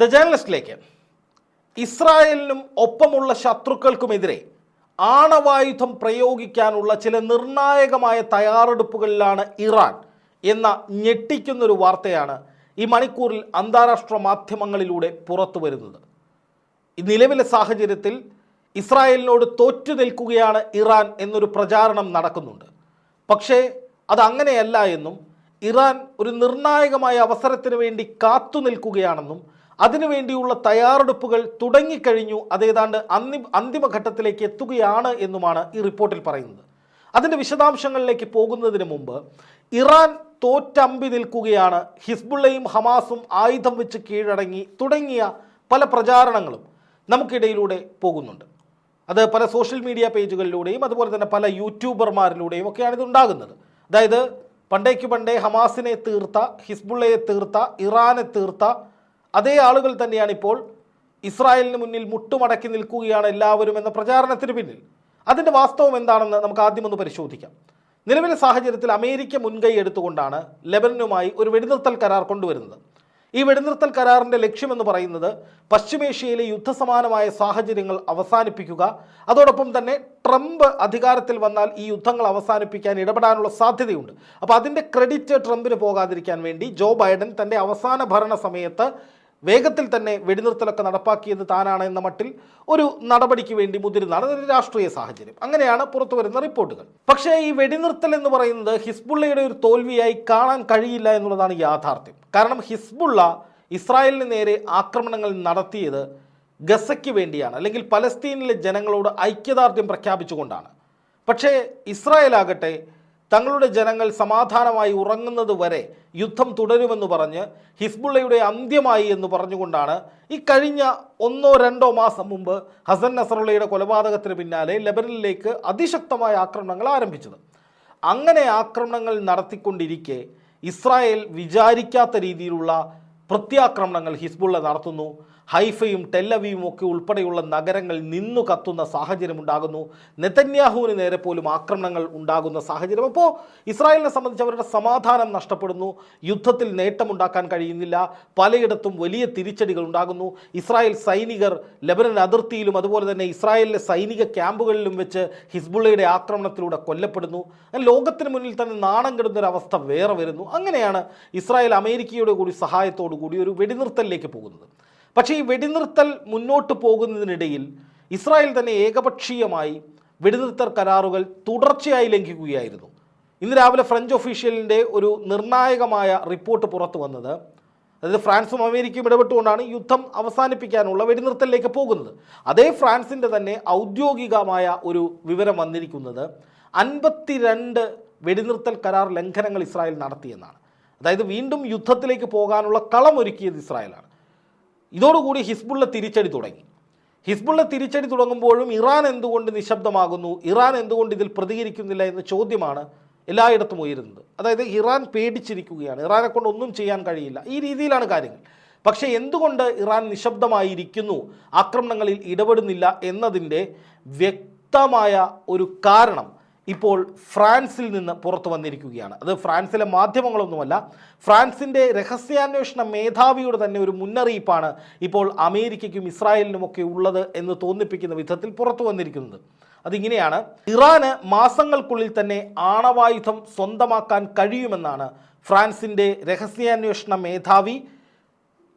The ജേർണലിസ്റ്റിലേക്ക് ഇസ്രായേലിനും ഒപ്പമുള്ള ശത്രുക്കൾക്കുമെതിരെ ആണവായുധം പ്രയോഗിക്കാനുള്ള ചില നിർണായകമായ തയ്യാറെടുപ്പുകളിലാണ് ഇറാൻ എന്ന ഞെട്ടിക്കുന്നൊരു വാർത്തയാണ് ഈ മണിക്കൂറിൽ അന്താരാഷ്ട്ര മാധ്യമങ്ങളിലൂടെ പുറത്തു വരുന്നത് നിലവിലെ സാഹചര്യത്തിൽ ഇസ്രായേലിനോട് തോറ്റു നിൽക്കുകയാണ് ഇറാൻ എന്നൊരു പ്രചാരണം നടക്കുന്നുണ്ട്. പക്ഷേ അത് അങ്ങനെയല്ല എന്നും ഇറാൻ ഒരു നിർണായകമായ അവസരത്തിന് വേണ്ടി കാത്തു നിൽക്കുകയാണെന്നും അതിനുവേണ്ടിയുള്ള തയ്യാറെടുപ്പുകൾ തുടങ്ങിക്കഴിഞ്ഞു അതേതാണ്ട് അന്തി അന്തിമഘട്ടത്തിലേക്ക് എത്തുകയാണ് എന്നുമാണ് ഈ റിപ്പോർട്ടിൽ പറയുന്നത്. അതിന്റെ വിശദാംശങ്ങളിലേക്ക് പോകുന്നതിന് മുമ്പ് ഇറാൻ തോറ്റമ്പി നിൽക്കുകയാണ്. ഹിസ്ബുള്ളയും ഹമാസും ആയുധം വെച്ച് കീഴടങ്ങി തുടങ്ങിയ പല പ്രചാരണങ്ങളും നമുക്കിടയിലൂടെ പോകുന്നുണ്ട്. അത് പല സോഷ്യൽ മീഡിയ പേജുകളിലൂടെയും അതുപോലെ തന്നെ പല യൂട്യൂബർമാരിലൂടെയും ഒക്കെയാണ് ഇത് ഉണ്ടാകുന്നത്. അതായത് പണ്ടേക്ക് പണ്ടേ ഹമാസിനെ തീർത്ത ഹിസ്ബുള്ളയെ തീർത്ത ഇറാനെ തീർത്ത അതേ ആളുകൾ തന്നെയാണ് ഇപ്പോൾ ഇസ്രായേലിന് മുന്നിൽ മുട്ടുമടക്കി നിൽക്കുകയാണ് എല്ലാവരും എന്ന പ്രചാരണത്തിന് പിന്നിൽ. അതിന്റെ വാസ്തവം എന്താണെന്ന് നമുക്ക് ആദ്യം ഒന്ന് പരിശോധിക്കാം. നിലവിലെ സാഹചര്യത്തിൽ അമേരിക്ക മുൻകൈ എടുത്തുകൊണ്ടാണ് ലെബനനുമായി ഒരു വെടിനിർത്തൽ കരാർ കൊണ്ടുവരുന്നത്. ഈ വെടിനിർത്തൽ കരാറിന്റെ ലക്ഷ്യമെന്ന് പറയുന്നത് പശ്ചിമേഷ്യയിലെ യുദ്ധസമാനമായ സാഹചര്യങ്ങൾ അവസാനിപ്പിക്കുക. അതോടൊപ്പം തന്നെ ട്രംപ് അധികാരത്തിൽ വന്നാൽ ഈ യുദ്ധങ്ങൾ അവസാനിപ്പിക്കാൻ ഇടപെടാനുള്ള സാധ്യതയുണ്ട്. അപ്പോൾ അതിന്റെ ക്രെഡിറ്റ് ട്രംപിന് പോകാതിരിക്കാൻ വേണ്ടി ജോ ബൈഡൻ തന്റെ അവസാന ഭരണ സമയത്ത് വേഗത്തിൽ തന്നെ വെടിനിർത്തലൊക്കെ നടപ്പാക്കിയത് താനാണ് എന്ന മട്ടിൽ ഒരു നടപടിക്ക് വേണ്ടി മുതിരുന്നതാണ് അതൊരു രാഷ്ട്രീയ സാഹചര്യം. അങ്ങനെയാണ് പുറത്തു വരുന്ന റിപ്പോർട്ടുകൾ. പക്ഷേ ഈ വെടിനിർത്തൽ എന്ന് പറയുന്നത് ഹിസ്ബുള്ളയുടെ ഒരു തോൽവിയായി കാണാൻ കഴിയില്ല എന്നുള്ളതാണ് യാഥാർത്ഥ്യം. കാരണം ഹിസ്ബുള്ള ഇസ്രായേലിന് നേരെ ആക്രമണങ്ങൾ നടത്തിയത് ഗസയ്ക്ക് വേണ്ടിയാണ് അല്ലെങ്കിൽ പലസ്തീനിലെ ജനങ്ങളോട് ഐക്യദാർഢ്യം പ്രഖ്യാപിച്ചുകൊണ്ടാണ്. പക്ഷേ ഇസ്രായേൽ ആകട്ടെ തങ്ങളുടെ ജനങ്ങൾ സമാധാനമായി ഉറങ്ങുന്നത് വരെ യുദ്ധം തുടരുമെന്ന് പറഞ്ഞ് ഹിസ്ബുള്ളയുടെ അന്ത്യമായി എന്ന് പറഞ്ഞുകൊണ്ടാണ് ഈ കഴിഞ്ഞ ഒന്നോ രണ്ടോ മാസം മുമ്പ് ഹസൻ നസറുള്ളയുടെ കൊലപാതകത്തിന് പിന്നാലെ ലെബനനിലേക്ക് അതിശക്തമായ ആക്രമണങ്ങൾ ആരംഭിച്ചത്. അങ്ങനെ ആക്രമണങ്ങൾ നടത്തിക്കൊണ്ടിരിക്കെ ഇസ്രായേൽ വിചാരിക്കാത്ത രീതിയിലുള്ള പ്രത്യാക്രമണങ്ങൾ ഹിസ്ബുള്ള നടത്തുന്നു. ഹൈഫയും ടെല്ലവിയും ഒക്കെ ഉൾപ്പെടെയുള്ള നഗരങ്ങൾ നിന്നു കത്തുന്ന സാഹചര്യം ഉണ്ടാകുന്നു. നെതന്യാഹുവിന് നേരെ പോലും ആക്രമണങ്ങൾ ഉണ്ടാകുന്ന സാഹചര്യം. അപ്പോൾ ഇസ്രായേലിനെ സംബന്ധിച്ച് അവരുടെ സമാധാനം നഷ്ടപ്പെടുന്നു. യുദ്ധത്തിൽ നേട്ടമുണ്ടാക്കാൻ കഴിയുന്നില്ല. പലയിടത്തും വലിയ തിരിച്ചടികൾ ഉണ്ടാകുന്നു. ഇസ്രായേൽ സൈനികർ ലബനൻ അതിർത്തിയിലും അതുപോലെ തന്നെ ഇസ്രായേലിലെ സൈനിക ക്യാമ്പുകളിലും വെച്ച് ഹിസ്ബുള്ളയുടെ ആക്രമണത്തിലൂടെ കൊല്ലപ്പെടുന്നു. ലോകത്തിന് മുന്നിൽ തന്നെ നാണം കെടുന്നൊരവസ്ഥ വേറെ വരുന്നു. അങ്ങനെയാണ് ഇസ്രായേൽ അമേരിക്കയുടെ കൂടി സഹായത്തോടു കൂടി ഒരു വെടിനിർത്തലിലേക്ക് പോകുന്നത്. പക്ഷേ ഈ വെടിനിർത്തൽ മുന്നോട്ട് പോകുന്നതിനിടയിൽ ഇസ്രായേൽ തന്നെ ഏകപക്ഷീയമായി വെടിനിർത്തൽ കരാറുകൾ തുടർച്ചയായി ലംഘിക്കുകയായിരുന്നു. ഇന്ന് രാവിലെ ഫ്രഞ്ച് ഒഫീഷ്യലിന്റെ ഒരു നിർണായകമായ റിപ്പോർട്ട് പുറത്തു വന്നത്. അതായത് ഫ്രാൻസും അമേരിക്കയും ഇടപെട്ടുകൊണ്ടാണ് യുദ്ധം അവസാനിപ്പിക്കാനുള്ള വെടിനിർത്തലിലേക്ക് പോകുന്നത്. അതേ ഫ്രാൻസിന്റെ തന്നെ ഔദ്യോഗികമായ ഒരു വിവരം വന്നിരിക്കുന്നത് അൻപത്തിരണ്ട് വെടിനിർത്തൽ കരാർ ലംഘനങ്ങൾ ഇസ്രായേൽ നടത്തിയെന്നാണ്. അതായത് വീണ്ടും യുദ്ധത്തിലേക്ക് പോകാനുള്ള കളമൊരുക്കിയത് ഇസ്രായേലാണ്. ഇതോടുകൂടി ഹിസ്ബുള്ള തിരിച്ചടി തുടങ്ങി. ഹിസ്ബുള്ള തിരിച്ചടി തുടങ്ങുമ്പോഴും ഇറാൻ എന്തുകൊണ്ട് നിശബ്ദമാകുന്നു? ഇറാൻ എന്തുകൊണ്ട് ഇതിൽ പ്രതികരിക്കുന്നില്ല എന്ന ചോദ്യമാണ് എല്ലായിടത്തും ഉയരുന്നത്. അതായത് ഇറാൻ പേടിച്ചിരിക്കുകയാണ്. ഇറാനെ കൊണ്ട് ഒന്നും ചെയ്യാൻ കഴിയില്ല. ഈ രീതിയിലാണ് കാര്യങ്ങൾ. പക്ഷേ എന്തുകൊണ്ട് ഇറാൻ നിശബ്ദമായിരിക്കുന്നു? ആക്രമണങ്ങളിൽ ഇടപെടുന്നില്ല എന്നതിന്റെ വ്യക്തമായ ഒരു കാരണം ഇപ്പോൾ ഫ്രാൻസിൽ നിന്ന് പുറത്തു വന്നിരിക്കുകയാണ്. അത് ഫ്രാൻസിലെ മാധ്യമങ്ങളൊന്നുമല്ല. ഫ്രാൻസിന്റെ രഹസ്യാന്വേഷണ മേധാവിയുടെ തന്നെ ഒരു മുന്നറിയിപ്പാണ് ഇപ്പോൾ അമേരിക്കയ്ക്കും ഇസ്രായേലിനുമൊക്കെ ഉള്ളത് എന്ന് തോന്നിപ്പിക്കുന്ന വിധത്തിൽ പുറത്തു വന്നിരിക്കുന്നത്. അതിങ്ങനെയാണ് ഇറാന് മാസങ്ങൾക്കുള്ളിൽ തന്നെ ആണവായുധം സ്വന്തമാക്കാൻ കഴിയുമെന്നാണ് ഫ്രാൻസിന്റെ രഹസ്യാന്വേഷണ മേധാവി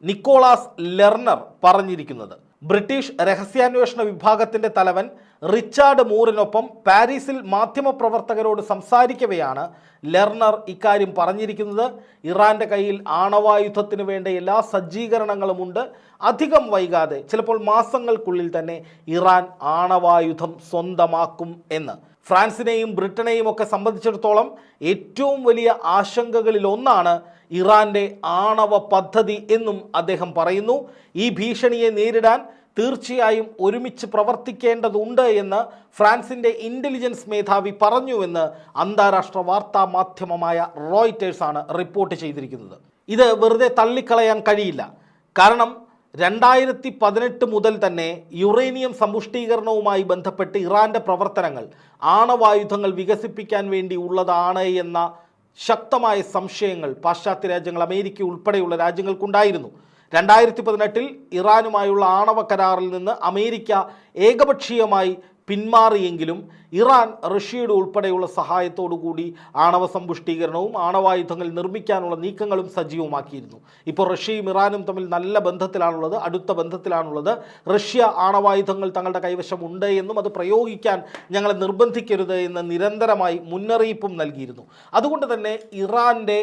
നിക്കോളാസ് ലെർണർ പറഞ്ഞിരിക്കുന്നത്. ബ്രിട്ടീഷ് രഹസ്യാന്വേഷണ വിഭാഗത്തിന്റെ തലവൻ റിച്ചാർഡ് മൂറിനൊപ്പം പാരീസിൽ മാധ്യമപ്രവർത്തകരോട് സംസാരിക്കവെയാണ് ലെർണർ ഇക്കാര്യം പറഞ്ഞിരിക്കുന്നത്. ഇറാന്റെ കയ്യിൽ ആണവായുധത്തിന് വേണ്ട എല്ലാ സജ്ജീകരണങ്ങളുമുണ്ട് അധികം വൈകാതെ ചിലപ്പോൾ മാസങ്ങൾക്കുള്ളിൽ തന്നെ ഇറാൻ ആണവായുധം സ്വന്തമാക്കും എന്ന്. ഫ്രാൻസിനെയും ബ്രിട്ടനെയും ഒക്കെ സംബന്ധിച്ചിടത്തോളം ഏറ്റവും വലിയ ആശങ്കകളിൽ ഒന്നാണ് ആണവ പദ്ധതി എന്നും അദ്ദേഹം പറയുന്നു. ഈ ഭീഷണിയെ നേരിടാൻ തീർച്ചയായും ഒരുമിച്ച് പ്രവർത്തിക്കേണ്ടതുണ്ട് എന്ന് ഫ്രാൻസിന്റെ ഇന്റലിജൻസ് മേധാവി പറഞ്ഞുവെന്ന് അന്താരാഷ്ട്ര വാർത്താ മാധ്യമമായ റോയിറ്റേഴ്സാണ് റിപ്പോർട്ട് ചെയ്തിരിക്കുന്നത്. ഇത് വെറുതെ തള്ളിക്കളയാൻ കഴിയില്ല. കാരണം രണ്ടായിരത്തി പതിനെട്ട് മുതൽ തന്നെ യുറേനിയം സമ്പുഷ്ടീകരണവുമായി ബന്ധപ്പെട്ട് ഇറാന്റെ പ്രവർത്തനങ്ങൾ ആണവായുധങ്ങൾ വികസിപ്പിക്കാൻ വേണ്ടി ഉള്ളതാണ് എന്ന ശക്തമായ സംശയങ്ങൾ പാശ്ചാത്യ രാജ്യങ്ങൾ അമേരിക്ക ഉൾപ്പെടെയുള്ള രാജ്യങ്ങൾക്കുണ്ടായിരുന്നു. രണ്ടായിരത്തി പതിനെട്ടിൽ ഇറാനുമായുള്ള ആണവ കരാറിൽ നിന്ന് അമേരിക്ക ഏകപക്ഷീയമായി പിന്മാറിയെങ്കിലും ഇറാൻ റഷ്യയുടെ ഉൾപ്പെടെയുള്ള സഹായത്തോടു കൂടി ആണവ സമ്പുഷ്ടീകരണവും ആണവായുധങ്ങൾ നിർമ്മിക്കാനുള്ള നീക്കങ്ങളും സജീവമാക്കിയിരുന്നു. ഇപ്പോൾ റഷ്യയും ഇറാനും തമ്മിൽ നല്ല ബന്ധത്തിലാണുള്ളത് അടുത്ത ബന്ധത്തിലാണുള്ളത്. റഷ്യ ആണവായുധങ്ങൾ തങ്ങളുടെ കൈവശം ഉണ്ട് എന്നും അത് പ്രയോഗിക്കാൻ ഞങ്ങളെ നിർബന്ധിക്കരുത് എന്ന് നിരന്തരമായി മുന്നറിയിപ്പും നൽകിയിരുന്നു. അതുകൊണ്ട് തന്നെ ഇറാന്റെ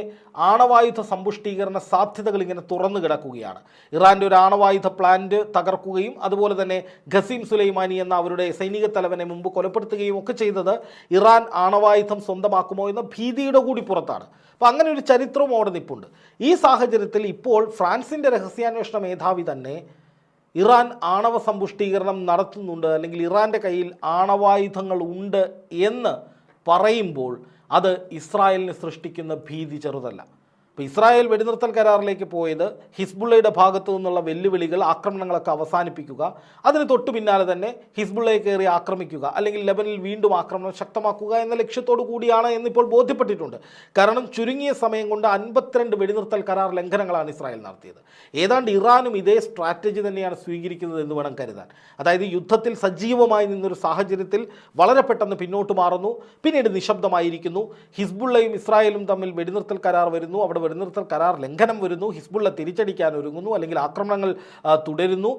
ആണവായുധ സമ്പുഷ്ടീകരണ സാധ്യതകൾ ഇങ്ങനെ തുറന്നു കിടക്കുകയാണ്. ഇറാന്റെ ഒരു ആണവായുധ പ്ലാന്റ് തകർക്കുകയും അതുപോലെ തന്നെ ഖസീം സുലൈമാനി എന്ന അവരുടെ സൈനിക തലവനെ മുമ്പ് കൊലപ്പെടുത്തുകയും ഒക്കെ ചെയ്തത് ഇറാൻ ആണവായുധം സ്വന്തമാക്കുമോ എന്ന ഭീതിയുടെ കൂടി പുറത്താണ്. അപ്പോൾ അങ്ങനെ ഒരു ചരിത്രവും അവിടെ നിൽപ്പുണ്ട്. ഈ സാഹചര്യത്തിൽ ഇപ്പോൾ ഫ്രാൻസിന്റെ രഹസ്യാന്വേഷണ മേധാവി തന്നെ ഇറാൻ ആണവ സമ്പുഷ്ടീകരണം നടത്തുന്നുണ്ട് അല്ലെങ്കിൽ ഇറാന്റെ കയ്യിൽ ആണവായുധങ്ങൾ ഉണ്ട് എന്ന് പറയുമ്പോൾ അത് ഇസ്രായേലിന് സൃഷ്ടിക്കുന്ന ഭീതി ചെറുതല്ല. ഇപ്പോൾ ഇസ്രായേൽ വെടിനിർത്തൽ കരാറിലേക്ക് പോയത് ഹിസ്ബുള്ളയുടെ ഭാഗത്തു നിന്നുള്ള വെല്ലുവിളികൾ ആക്രമണങ്ങളൊക്കെ അവസാനിപ്പിക്കുക അതിന് തൊട്ടു പിന്നാലെ തന്നെ ഹിസ്ബുള്ളയെ കയറി ആക്രമിക്കുക അല്ലെങ്കിൽ ലെബനിൽ വീണ്ടും ആക്രമണം ശക്തമാക്കുക എന്ന ലക്ഷ്യത്തോടു കൂടിയാണ് എന്നിപ്പോൾ ബോധ്യപ്പെട്ടിട്ടുണ്ട്. കാരണം ചുരുങ്ങിയ സമയം കൊണ്ട് അൻപത്തിരണ്ട് വെടിനിർത്തൽ കരാർ ലംഘനങ്ങളാണ് ഇസ്രായേൽ നടത്തിയത്. ഏതാണ്ട് ഇറാനും ഇതേ സ്ട്രാറ്റജി തന്നെയാണ് സ്വീകരിക്കുന്നത് എന്ന് വേണം കരുതാൻ. അതായത് യുദ്ധത്തിൽ സജീവമായി നിന്നൊരു സാഹചര്യത്തിൽ വളരെ പെട്ടെന്ന് പിന്നോട്ട് മാറുന്നു പിന്നീട് നിശബ്ദമായിരിക്കുന്നു. ഹിസ്ബുള്ളയും ഇസ്രായേലും തമ്മിൽ വെടിനിർത്തൽ കരാർ വരുന്നു അവിടെ വെടിനിർത്തൽ കരാർ ലംഘനം വരുന്നു ഹിസ്ബുള്ള തിരിച്ചടിക്കാൻ ഒരുങ്ങുന്നു അല്ലെങ്കിൽ ആക്രമണങ്ങൾ തുടരുന്നു.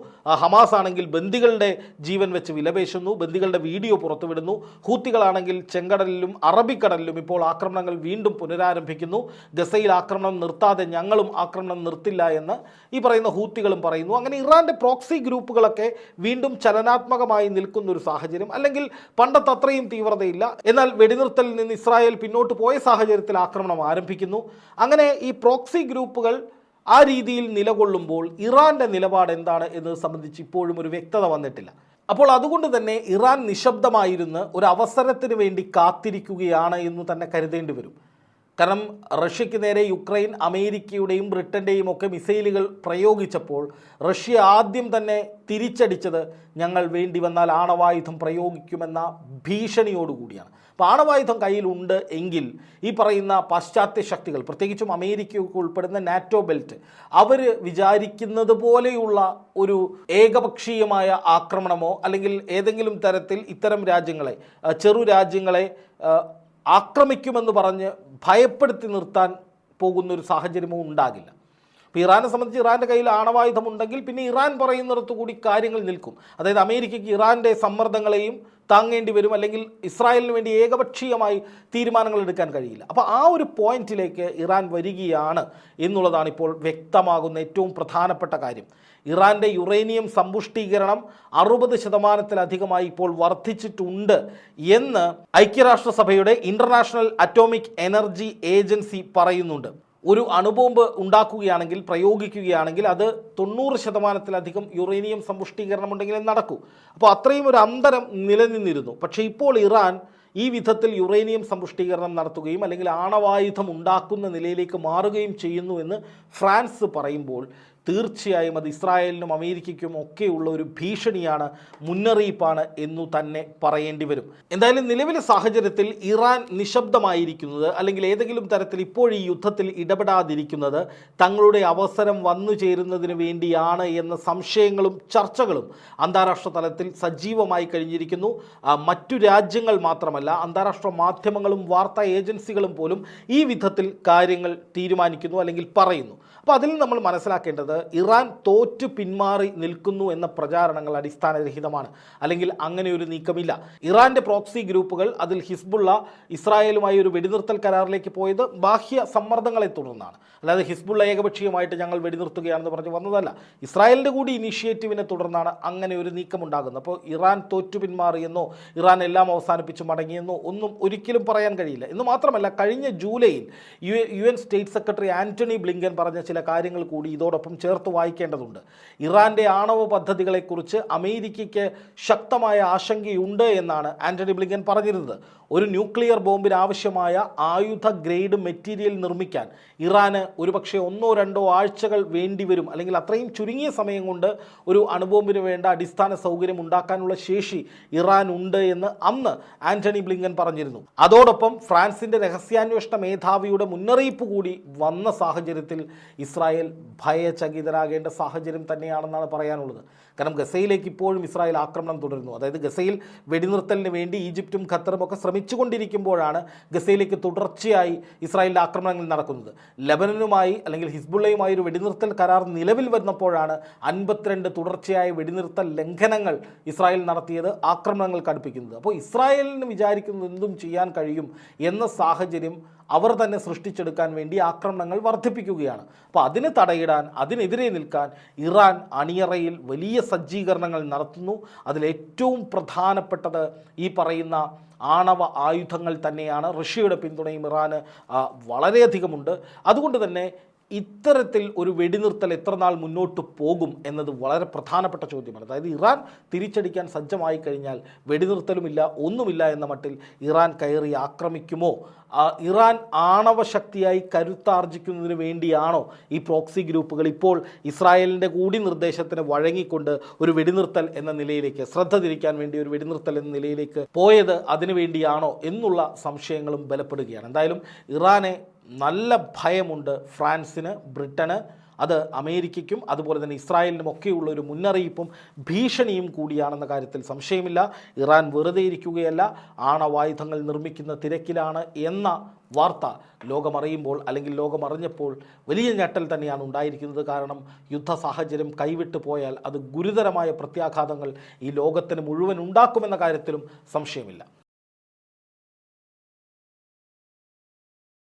ഹമാസ് ആണെങ്കിൽ ബന്ദികളുടെ ജീവൻ വെച്ച് വിലപേശുന്നു ബന്ദികളുടെ വീഡിയോ പുറത്തുവിടുന്നു. ഹൂത്തികളാണെങ്കിൽ ചെങ്കടലിലും അറബിക്കടലിലും ഇപ്പോൾ ആക്രമണങ്ങൾ വീണ്ടും പുനരാരംഭിക്കുന്നു. ഗസയിൽ ആക്രമണം നിർത്താതെ ഞങ്ങളും ആക്രമണം നിർത്തില്ല എന്ന് ഈ പറയുന്ന ഹൂത്തികളും പറയുന്നു. അങ്ങനെ ഇറാന്റെ പ്രോക്സി ഗ്രൂപ്പുകളൊക്കെ വീണ്ടും ചലനാത്മകമായി നിൽക്കുന്ന ഒരു സാഹചര്യം. അല്ലെങ്കിൽ പണ്ടത്തെ അത്രയും തീവ്രതയില്ല. എന്നാൽ വെടിനിർത്തലിൽ നിന്ന് ഇസ്രായേൽ പിന്നോട്ട് പോയ സാഹചര്യത്തിൽ ആക്രമണം ആരംഭിക്കുന്നു. അങ്ങനെ ഈ പ്രോക്സി ഗ്രൂപ്പുകൾ ആ രീതിയിൽ നിലകൊള്ളുമ്പോൾ ഇറാന്റെ നിലപാട് എന്താണ് എന്നത് സംബന്ധിച്ച് ഇപ്പോഴും ഒരു വ്യക്തത വന്നിട്ടില്ല. അപ്പോൾ അതുകൊണ്ട് തന്നെ ഇറാൻ നിശബ്ദമായിരുന്ന് ഒരു അവസരത്തിന് വേണ്ടി കാത്തിരിക്കുകയാണ് എന്ന് തന്നെ കരുതേണ്ടി വരും. കാരണം റഷ്യയ്ക്ക് നേരെ യുക്രൈൻ അമേരിക്കയുടെയും ബ്രിട്ടന്റെയും ഒക്കെ മിസൈലുകൾ പ്രയോഗിച്ചപ്പോൾ റഷ്യ ആദ്യം തന്നെ തിരിച്ചടിച്ചത് ഞങ്ങൾ വേണ്ടി വന്നാൽ ആണവായുധം പ്രയോഗിക്കുമെന്ന ഭീഷണിയോടുകൂടിയാണ്. അപ്പോൾ ആണവായുധം കയ്യിലുണ്ട് എങ്കിൽ ഈ പറയുന്ന പാശ്ചാത്യ ശക്തികൾ പ്രത്യേകിച്ചും അമേരിക്കയൊക്കെ ഉൾപ്പെടുന്ന നാറ്റോ ബെൽറ്റ് അവർ വിചാരിക്കുന്നത് പോലെയുള്ള ഒരു ഏകപക്ഷീയമായ ആക്രമണമോ അല്ലെങ്കിൽ ഏതെങ്കിലും തരത്തിൽ ഇത്തരം രാജ്യങ്ങളെ ചെറു രാജ്യങ്ങളെ ആക്രമിക്കുമെന്ന് പറഞ്ഞ് ഭയപ്പെടുത്തി നിർത്താൻ പോകുന്ന ഒരു സാഹചര്യമോ ഉണ്ടാകില്ല. ഇപ്പോൾ ഇറാനെ സംബന്ധിച്ച് ഇറാന്റെ കയ്യിൽ ആണവായുധമുണ്ടെങ്കിൽ പിന്നെ ഇറാൻ പറയുന്നിടത്തു കൂടി കാര്യങ്ങൾ നിൽക്കും. അതായത് അമേരിക്കയ്ക്ക് ഇറാന്റെ സമ്മർദ്ദങ്ങളെയും താങ്ങേണ്ടി വരും അല്ലെങ്കിൽ ഇസ്രായേലിന് വേണ്ടി ഏകപക്ഷീയമായി തീരുമാനങ്ങൾ എടുക്കാൻ കഴിയില്ല. അപ്പോൾ ആ ഒരു പോയിന്റിലേക്ക് ഇറാൻ വരികയാണ് എന്നുള്ളതാണ് ഇപ്പോൾ വ്യക്തമാകുന്ന ഏറ്റവും പ്രധാനപ്പെട്ട കാര്യം. ഇറാന്റെ യുറേനിയം സമ്പുഷ്ടീകരണം അറുപത് ശതമാനത്തിലധികമായി ഇപ്പോൾ വർദ്ധിച്ചിട്ടുണ്ട് എന്ന് ഐക്യരാഷ്ട്രസഭയുടെ ഇന്റർനാഷണൽ അറ്റോമിക് എനർജി ഏജൻസി പറയുന്നുണ്ട്. ഒരു അണുബോംബ് ഉണ്ടാക്കുകയാണെങ്കിൽ പ്രയോഗിക്കുകയാണെങ്കിൽ അത് തൊണ്ണൂറ് ശതമാനത്തിലധികം യുറേനിയം സമ്പുഷ്ടീകരണം ഉണ്ടെങ്കിൽ നടക്കൂ. അപ്പോൾ അത്രയും ഒരു അന്തരം നിലനിന്നിരുന്നു. പക്ഷേ ഇപ്പോൾ ഇറാൻ ഈ വിധത്തിൽ യുറേനിയം സമ്പുഷ്ടീകരണം നടത്തുകയും അല്ലെങ്കിൽ ആണവായുധം ഉണ്ടാക്കുന്ന നിലയിലേക്ക് മാറുകയും ചെയ്യുന്നു എന്ന് ഫ്രാൻസ് പറയുമ്പോൾ തീർച്ചയായും അത് ഇസ്രായേലിനും അമേരിക്കയ്ക്കും ഒക്കെയുള്ള ഒരു ഭീഷണിയാണ് മുന്നറിയിപ്പാണ് എന്നു തന്നെ പറയേണ്ടി വരും. എന്തായാലും നിലവിലെ സാഹചര്യത്തിൽ ഇറാൻ നിശബ്ദമായിരിക്കുന്നത് അല്ലെങ്കിൽ ഏതെങ്കിലും തരത്തിൽ ഇപ്പോൾ ഈ യുദ്ധത്തിൽ ഇടപെടാതിരിക്കുന്നത് തങ്ങളുടെ അവസരം വന്നു ചേരുന്നതിന് വേണ്ടിയാണ് എന്ന സംശയങ്ങളും ചർച്ചകളും അന്താരാഷ്ട്ര തലത്തിൽ സജീവമായി കഴിഞ്ഞിരിക്കുന്നു. മറ്റു രാജ്യങ്ങൾ മാത്രമല്ല അന്താരാഷ്ട്ര മാധ്യമങ്ങളും വാർത്താ ഏജൻസികളും പോലും ഈ വിധത്തിൽ കാര്യങ്ങൾ തീരുമാനിക്കുന്നു അല്ലെങ്കിൽ പറയുന്നു. അപ്പോൾ അതിൽ നമ്മൾ മനസ്സിലാക്കേണ്ടത് ഇറാൻ തോറ്റു പിന്മാറി നിൽക്കുന്നു എന്ന പ്രചാരണങ്ങൾ അടിസ്ഥാനരഹിതമാണ്. അല്ലെങ്കിൽ അങ്ങനെ ഒരു നീക്കമില്ല. ഇറാന്റെ പ്രോക്സി ഗ്രൂപ്പുകൾ അതിൽ ഹിസ്ബുള്ള ഇസ്രായേലുമായി ഒരു വെടിനിർത്തൽ കരാറിലേക്ക് പോയത് ബാഹ്യ സമ്മർദ്ദങ്ങളെ തുടർന്നാണ്. അല്ലാതെ ഹിസ്ബുള്ള ഏകപക്ഷീയമായിട്ട് ഞങ്ങൾ വെടിനിർത്തുകയാണെന്ന് പറഞ്ഞ് വന്നതല്ല. ഇസ്രായേലിന്റെ കൂടി ഇനീഷ്യേറ്റീവിനെ തുടർന്നാണ് അങ്ങനെ ഒരു നീക്കമുണ്ടാകുന്നത്. അപ്പോൾ ഇറാൻ തോറ്റു പിന്മാറിയെന്നോ ഇറാൻ എല്ലാം അവസാനിപ്പിച്ച് മടങ്ങിയെന്നോ ഒന്നും ഒരിക്കലും പറയാൻ കഴിയില്ല. എന്ന് മാത്രമല്ല കഴിഞ്ഞ ജൂലൈയിൽ U U N state secretary Antony Blinken പറഞ്ഞ ചില കാര്യങ്ങൾ കൂടി ഇതോടൊപ്പം ചേർത്ത് വായിക്കേണ്ടതുണ്ട്. ഇറാന്റെ ആണവ പദ്ധതികളെക്കുറിച്ച് അമേരിക്കയ്ക്ക് ശക്തമായ ആശങ്കയുണ്ട് എന്നാണ് ആന്റണി ബ്ലിങ്കൻ പറഞ്ഞിരുന്നത്. ഒരു ന്യൂക്ലിയർ ബോംബിന് ആവശ്യമായ ആയുധ ഗ്രേഡ് മെറ്റീരിയൽ നിർമ്മിക്കാൻ ഇറാന് ഒരുപക്ഷെ ഒന്നോ രണ്ടോ ആഴ്ചകൾ വേണ്ടിവരും. അല്ലെങ്കിൽ അത്രയും ചുരുങ്ങിയ സമയം കൊണ്ട് ഒരു അണുബോംബിന് വേണ്ട അടിസ്ഥാന സൗകര്യം ഉണ്ടാക്കാനുള്ള ശേഷി ഇറാൻ ഉണ്ട് എന്ന് അന്ന് ആന്റണി ബ്ലിങ്കൻ പറഞ്ഞിരുന്നു. അതോടൊപ്പം ഫ്രാൻസിന്റെ രഹസ്യാന്വേഷണ മേധാവിയുടെ മുന്നറിയിപ്പ് കൂടി വന്ന സാഹചര്യത്തിൽ ഇസ്രായേൽ ഭയചകിത ആശങ്കാചകിതരാകേണ്ട സാഹചര്യം തന്നെയാണെന്നാണ് പറയാനുള്ളത്. കാരണം ഗസയിലേക്ക് ഇപ്പോഴും ഇസ്രായേൽ ആക്രമണം തുടരുന്നു. അതായത് ഗസയിൽ വെടിനിർത്തലിന് വേണ്ടി ഈജിപ്തും ഖത്തറും ഒക്കെ ശ്രമിച്ചുകൊണ്ടിരിക്കുമ്പോഴാണ് ഗസയിലേക്ക് തുടർച്ചയായി ഇസ്രായേലിന്റെ ആക്രമണങ്ങൾ നടക്കുന്നത്. ലബനനുമായി അല്ലെങ്കിൽ ഹിസ്ബുള്ളയുമായി ഒരു വെടിനിർത്തൽ കരാർ നിലവിൽ വന്നപ്പോഴാണ് അൻപത്തിരണ്ട് തുടർച്ചയായ വെടിനിർത്തൽ ലംഘനങ്ങൾ ഇസ്രായേൽ നടത്തിയത് ആക്രമണങ്ങൾ കടുപ്പിക്കുന്നത്. അപ്പോൾ ഇസ്രായേലിന് വിചാരിക്കുന്നത് എന്തും ചെയ്യാൻ കഴിയും എന്ന സാഹചര്യം അവർ തന്നെ സൃഷ്ടിച്ചെടുക്കാൻ വേണ്ടി ആക്രമണങ്ങൾ വർദ്ധിപ്പിക്കുകയാണ്. അപ്പോൾ അതിന് തടയിടാൻ അതിനെതിരെ നിൽക്കാൻ ഇറാൻ അണിയറയിൽ വലിയ സജ്ജീകരണങ്ങൾ നടത്തുന്നു. അതിലേറ്റവും പ്രധാനപ്പെട്ടത് ഈ പറയുന്ന ആണവ ആയുധങ്ങൾ തന്നെയാണ്. റഷ്യയുടെ പിന്തുണയും ഇറാന് വളരെയധികമുണ്ട്. അതുകൊണ്ട് തന്നെ ഇത്തരത്തിൽ ഒരു വെടിനിർത്തൽ എത്ര നാൾ മുന്നോട്ട് പോകും എന്നത് വളരെ പ്രധാനപ്പെട്ട ചോദ്യമാണ്. അതായത് ഇറാൻ തിരിച്ചടിക്കാൻ സജ്ജമായി കഴിഞ്ഞാൽ വെടിനിർത്തലുമില്ല ഒന്നുമില്ല എന്ന മട്ടിൽ ഇറാൻ കയറി ആക്രമിക്കുമോ? ഇറാൻ ആണവശക്തിയായി കരുത്താർജിക്കുന്നതിന് വേണ്ടിയാണോ ഈ പ്രോക്സി ഗ്രൂപ്പുകൾ ഇപ്പോൾ ഇസ്രായേലിന്റെ കൂടി നിർദ്ദേശത്തിന് വഴങ്ങിക്കൊണ്ട് ഒരു വെടിനിർത്തൽ എന്ന നിലയിലേക്ക് ശ്രദ്ധ തിരിക്കാൻ വേണ്ടി ഒരു വെടിനിർത്തൽ എന്ന നിലയിലേക്ക് പോയത് അതിനു വേണ്ടിയാണോ എന്നുള്ള സംശയങ്ങളും ബലപ്പെടുകയാണ്. എന്തായാലും ഇറാനെ നല്ല ഭയമുണ്ട് ഫ്രാൻസിന് ബ്രിട്ടന് അത് അമേരിക്കയ്ക്കും അതുപോലെ തന്നെ ഇസ്രായേലിനും ഒക്കെയുള്ള ഒരു മുന്നറിയിപ്പും ഭീഷണിയും കൂടിയാണെന്ന കാര്യത്തിൽ സംശയമില്ല. ഇറാൻ വെറുതെ ഇരിക്കുകയല്ല ആണവായുധങ്ങൾ നിർമ്മിക്കുന്ന തിരക്കിലാണ് എന്ന വാർത്ത ലോകമറിയുമ്പോൾ അല്ലെങ്കിൽ ലോകമറിഞ്ഞപ്പോൾ വലിയ ഞെട്ടൽ തന്നെയാണ് ഉണ്ടായിരിക്കുന്നത്. കാരണം യുദ്ധ സാഹചര്യം കൈവിട്ടു പോയാൽ അത് ഗുരുതരമായ പ്രത്യാഘാതങ്ങൾ ഈ ലോകത്തിന് മുഴുവൻ ഉണ്ടാക്കുമെന്ന കാര്യത്തിലും സംശയമില്ല.